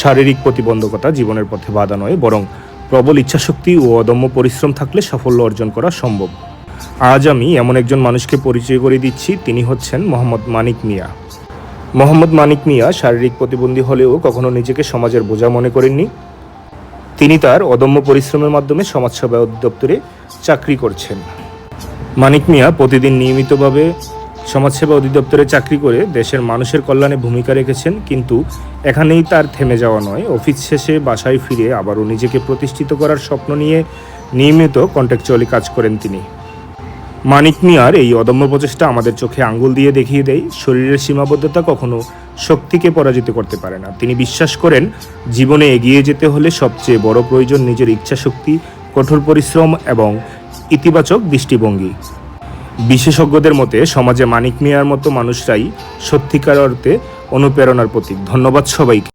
শারীরিক প্রতিবন্ধকতা জীবনের পথে বাধা নয়, বরং প্রবল ইচ্ছাশক্তি ও অদম্য পরিশ্রম থাকলে সাফল্য অর্জন করা সম্ভব। আজ আমি এমন একজন মানুষকে পরিচয় করে দিচ্ছি, তিনি হচ্ছেন মোহাম্মদ মানিক মিয়া। মোহাম্মদ মানিক মিয়া শারীরিক প্রতিবন্ধী হলেও কখনো নিজেকে সমাজের বোঝা মনে করেননি। তিনি তার অদম্য পরিশ্রমের মাধ্যমে সমাজসেবা অধিদপ্তরে চাকরি করছেন। মানিক মিয়া প্রতিদিন নিয়মিতভাবে সমাজসেবা অধিদপ্তরে চাকরি করে দেশের মানুষের কল্যাণে ভূমিকা রেখেছেন, কিন্তু এখানেই তার থেমে যাওয়া নয়। অফিস শেষে বাসায় ফিরে আবারও নিজেকে প্রতিষ্ঠিত করার স্বপ্ন নিয়ে নিয়মিত কন্ট্যাকচুয়ালি কাজ করেন তিনি। মানিক মিয়ার এই অদম্য প্রচেষ্টা আমাদের চোখে আঙ্গুল দিয়ে দেখিয়ে দেয়, শরীরের সীমাবদ্ধতা কখনো শক্তিকে পরাজিত করতে পারে না। তিনি বিশ্বাস করেন, জীবনে এগিয়ে যেতে হলে সবচেয়ে বড় প্রয়োজন নিজের ইচ্ছাশক্তি, কঠোর পরিশ্রম এবং ইতিবাচক দৃষ্টিভঙ্গি। বিশেষজ্ঞদের মতে সমাজে মানিক মিয়ার মতো মানুষরাই সত্যিকার অর্থে অনুপ্রেরণার প্রতীক। ধন্যবাদ সবাইকে।